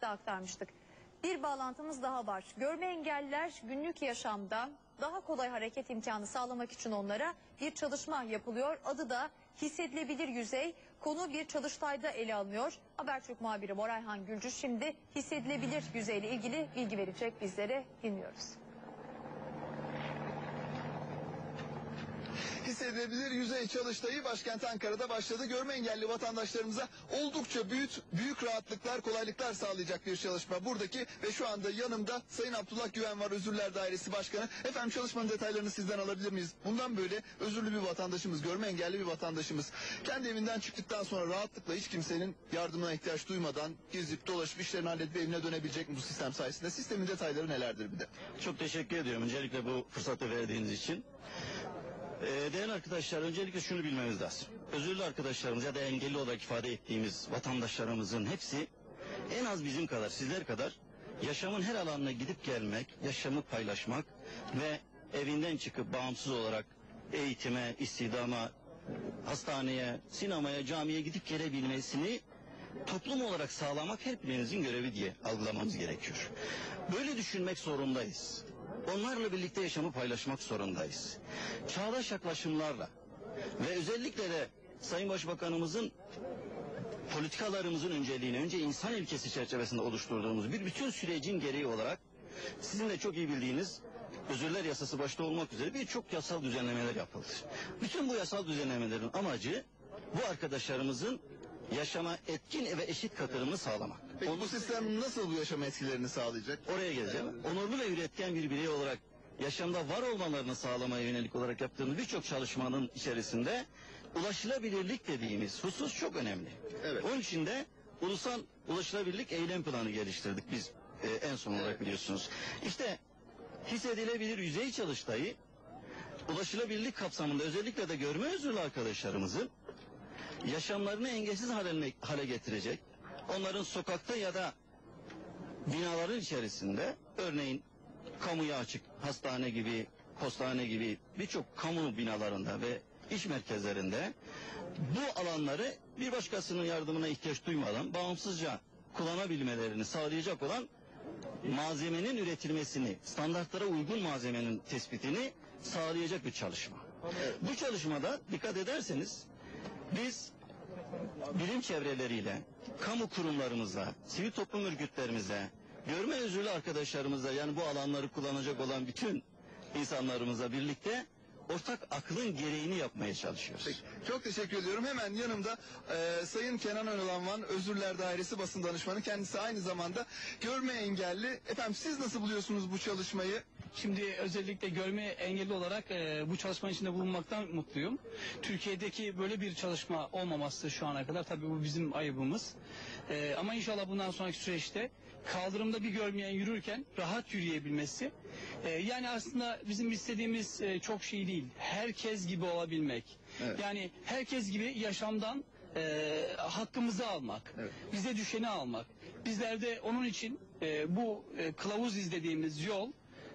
da aktarmıştık. Bir bağlantımız daha var. Görme engelliler günlük yaşamda daha kolay hareket imkanı sağlamak için onlara bir çalışma yapılıyor. Adı da hissedilebilir yüzey. Konu bir çalıştayda ele alınıyor. Habertürk muhabiri Morayhan Gülcü şimdi hissedilebilir yüzeyle ilgili bilgi verecek bizlere dinliyoruz. Hissedilebilir yüzey çalıştayı başkent Ankara'da başladı. Görme engelli vatandaşlarımıza oldukça büyük büyük rahatlıklar, kolaylıklar sağlayacak bir çalışma. Buradaki ve şu anda yanımda Sayın Abdullah Güven var, Özürler Dairesi Başkanı. Efendim çalışmanın detaylarını sizden alabilir miyiz? Bundan böyle özürlü bir vatandaşımız, görme engelli bir vatandaşımız kendi evinden çıktıktan sonra rahatlıkla hiç kimsenin yardımına ihtiyaç duymadan gezip dolaşıp işlerini halledip evine dönebilecek mi bu sistem sayesinde? Sistemin detayları nelerdir bir de? Çok teşekkür ediyorum öncelikle bu fırsatı verdiğiniz için. Ee, değerli arkadaşlar öncelikle şunu bilmemiz lazım. Özürlü arkadaşlarımız ya da engelli olarak ifade ettiğimiz vatandaşlarımızın hepsi en az bizim kadar sizler kadar yaşamın her alanına gidip gelmek, yaşamı paylaşmak ve evinden çıkıp bağımsız olarak eğitime, istidama, hastaneye, sinemaya, camiye gidip gelebilmesini toplum olarak sağlamak her birimizin görevi diye algılamamız gerekiyor. Böyle düşünmek zorundayız. Onlarla birlikte yaşamı paylaşmak zorundayız. Çağdaş yaklaşımlarla ve özellikle de Sayın Başbakanımızın politikalarımızın önceliğini önce insan ilkesi çerçevesinde oluşturduğumuz bir bütün sürecin gereği olarak sizin de çok iyi bildiğiniz özürler yasası başta olmak üzere birçok yasal düzenlemeler yapıldı. Bütün bu yasal düzenlemelerin amacı bu arkadaşlarımızın yaşama etkin ve eşit katılımını sağlamak. Peki bu sistem nasıl bu yaşam etkilerini sağlayacak? Oraya geleceğim. Onurlu ve üretken bir birey olarak yaşamda var olmalarını sağlamaya yönelik olarak yaptığımız birçok çalışmanın içerisinde ulaşılabilirlik dediğimiz husus çok önemli. Evet. Onun için de ulusal ulaşılabilirlik eylem planı geliştirdik biz e, en son olarak biliyorsunuz. İşte hissedilebilir yüzey çalıştayı ulaşılabilirlik kapsamında özellikle de görme özürlü arkadaşlarımızın yaşamlarını engelsiz hale, hale getirecek, onların sokakta ya da binaların içerisinde örneğin kamuya açık hastane gibi, postane gibi birçok kamu binalarında ve iş merkezlerinde bu alanları bir başkasının yardımına ihtiyaç duymadan bağımsızca kullanabilmelerini sağlayacak olan malzemenin üretilmesini, standartlara uygun malzemenin tespitini sağlayacak bir çalışma. Bu çalışmada dikkat ederseniz biz bilim çevreleriyle, kamu kurumlarımızla, sivil toplum örgütlerimize, görme özürlü arkadaşlarımızla yani bu alanları kullanacak olan bütün insanlarımızla birlikte ortak aklın gereğini yapmaya çalışıyoruz. Peki, Çok teşekkür ediyorum. Hemen yanımda e, Sayın Kenan Önalanvan Özürler Dairesi basın danışmanı. Kendisi aynı zamanda görme engelli. Efendim siz nasıl buluyorsunuz bu çalışmayı? Şimdi özellikle görme engelli olarak e, bu çalışmanın içinde bulunmaktan mutluyum. Türkiye'deki böyle bir çalışma olmaması şu ana kadar tabii bu bizim ayıbımız. E, ama inşallah bundan sonraki süreçte kaldırımda bir görmeyen yürürken rahat yürüyebilmesi. E, yani aslında bizim istediğimiz e, çok şey değil. Herkes gibi olabilmek. Evet. Yani herkes gibi yaşamdan e, hakkımızı almak. Evet. Bize düşeni almak. Bizler de onun için e, bu e, kılavuz izlediğimiz yol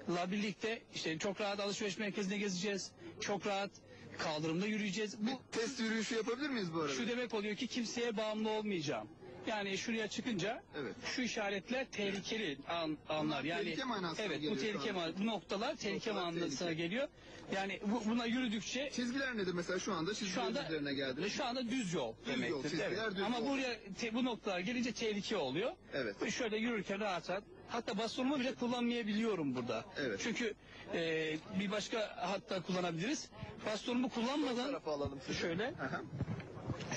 la birlikte işte çok rahat alışveriş merkezine gezeceğiz. Çok rahat kaldırımda yürüyeceğiz. Bu Test yürüyüşü yapabilir miyiz bu arada? şu demek oluyor ki kimseye bağımlı olmayacağım. Yani şuraya çıkınca Evet. şu işaretler tehlikeli an, anlar. Yani tehlike manasına Evet geliyor bu şu tehlike anda. man- bu noktalar tehlike Noktalar manasına tehlike. geliyor. Yani bu, buna yürüdükçe Çizgiler nedir mesela şu anda? Çizgiler şu anda üzerine geldiniz. şu anda düz yol Düz yol, demektir. çizgiler Evet. düz Ama yol. buraya te- bu noktalar gelince tehlike oluyor. Evet. Ve Şöyle yürürken rahat rahat. Hatta bastonumu bile kullanmayabiliyorum burada. Evet. Çünkü e, bir başka hatta kullanabiliriz. Bastonumu Bu kullanmadan tarafa alalım sizi. şöyle Aha.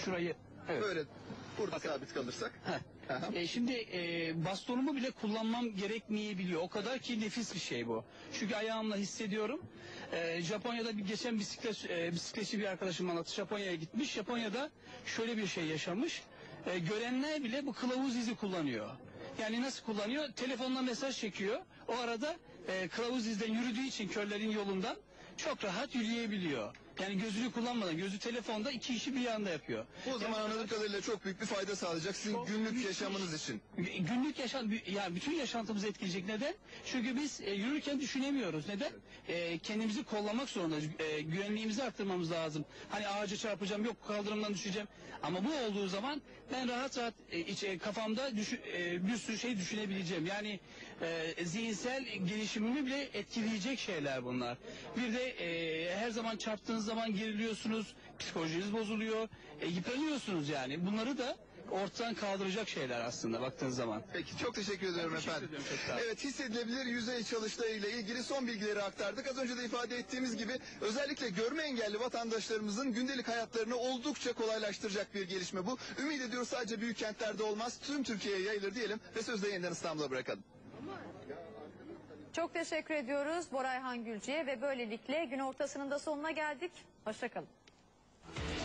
şurayı evet. Böyle burada sabit kalırsak. Heh. Aha. E, şimdi e, bastonumu bile kullanmam gerekmeyebiliyor. O kadar ki nefis bir şey bu. Çünkü ayağımla hissediyorum. E, Japonya'da bir geçen bisiklet e, bisikletçi bir arkadaşım anlattı. Japonya'ya gitmiş. Japonya'da şöyle bir şey yaşamış. E, görenler bile bu kılavuz izi kullanıyor. Yani nasıl kullanıyor? Telefonla mesaj çekiyor. O arada e, kılavuz izden yürüdüğü için körlerin yolundan çok rahat yürüyebiliyor. Yani gözünü kullanmadan gözü telefonda iki işi bir anda yapıyor. Bu zaman anladığım kadarıyla çok büyük bir fayda sağlayacak sizin günlük müthiş. yaşamınız için. Günlük yaşam, yani bütün yaşantımızı etkileyecek. Neden? Çünkü biz e, yürürken düşünemiyoruz. Neden? E, kendimizi kollamak zorundayız. E, güvenliğimizi arttırmamız lazım. Hani ağaca çarpacağım, yok kaldırımdan düşeceğim. Ama bu olduğu zaman ben rahat rahat e, iç- e, kafamda düşü- e, bir sürü şey düşünebileceğim. Yani e, zihinsel gelişimimi bile etkileyecek şeyler bunlar. Bir de e, her zaman çarptığınız zaman geriliyorsunuz, psikolojiniz bozuluyor, e, yıpranıyorsunuz yani. Bunları da ortadan kaldıracak şeyler aslında baktığınız zaman. Peki çok teşekkür ediyorum teşekkür efendim. ediyorum. Evet hissedilebilir yüzey çalıştayı ile ilgili son bilgileri aktardık. Az önce de ifade ettiğimiz gibi özellikle görme engelli vatandaşlarımızın gündelik hayatlarını oldukça kolaylaştıracak bir gelişme bu. Ümit ediyoruz sadece büyük kentlerde olmaz tüm Türkiye'ye yayılır diyelim ve sözde yeniden İstanbul'a bırakalım. Çok teşekkür ediyoruz Boray Han Gülcü'ye ve böylelikle gün ortasının da sonuna geldik. Hoşçakalın.